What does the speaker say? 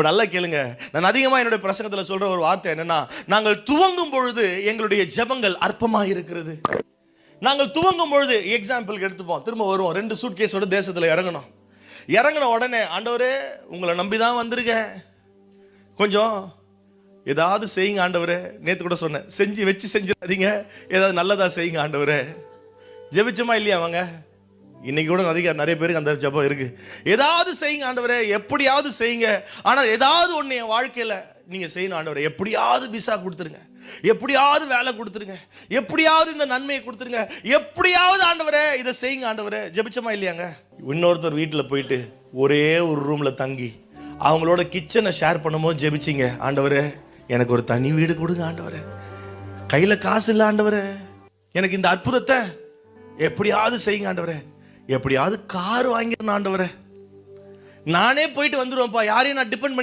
இப்போ நல்லா கேளுங்க. நான் அதிகமாக என்னுடைய பிரசங்கத்தில் சொல்கிற ஒரு வார்த்தை என்னென்னா நாங்கள் துவங்கும் பொழுது எங்களுடைய ஜெபங்கள் அற்பமாக இருக்கிறது. நாங்கள் துவங்கும் பொழுது எக்ஸாம்பிளுக்கு எடுத்துப்போம். திரும்ப வருவோம். ரெண்டு சூட் கேஸோட தேசத்தில் இறங்கணும். இறங்கின உடனே ஆண்டவரே உங்களை நம்பி தான் வந்திருக்கேன் கொஞ்சம் ஏதாவது செய்யுங்க ஆண்டவரே. நேற்று கூட சொன்னேன். செஞ்சு வச்சு செஞ்சிடாதீங்க. ஏதாவது நல்லதாக செய்யுங்க ஆண்டவரே. ஜெபிச்சோமா இல்லையா அவங்க? இன்னைக்கு கூட நிறைய நிறைய பேருக்கு அந்த ஜெபம் இருக்கு. ஏதாவது செய்யுங்க ஆண்டவரே. எப்படியாவது செய்யுங்க. ஆனால் ஏதாவது ஒன்று என் வாழ்க்கையில் நீங்கள் செய்யணும் ஆண்டவரே. எப்படியாவது விசா கொடுத்துருங்க. எப்படியாவது வேலை கொடுத்துருங்க. எப்படியாவது இந்த நன்மையை கொடுத்துருங்க. எப்படியாவது ஆண்டவரே இதை செய்யுங்க ஆண்டவரே. ஜெபிச்சோமா இல்லையாங்க? இன்னொருத்தர் வீட்டில் போயிட்டு ஒரே ஒரு ரூமில் தங்கி அவங்களோட கிச்சனை ஷேர் பண்ணும்போது ஜெபிச்சிங்க. ஆண்டவரே எனக்கு ஒரு தனி வீடு கொடுங்க ஆண்டவரே. கையில் காசு இல்லை ஆண்டவரே. எனக்கு இந்த அற்புதத்தை எப்படியாவது செய்யுங்க ஆண்டவரே. எப்படியாவது கார் வாங்கிடணும் ஆண்டவரை. நானே போயிட்டு வந்துடுவேன்ப்பா யாரையும் நான் டிபெண்ட் பண்ணி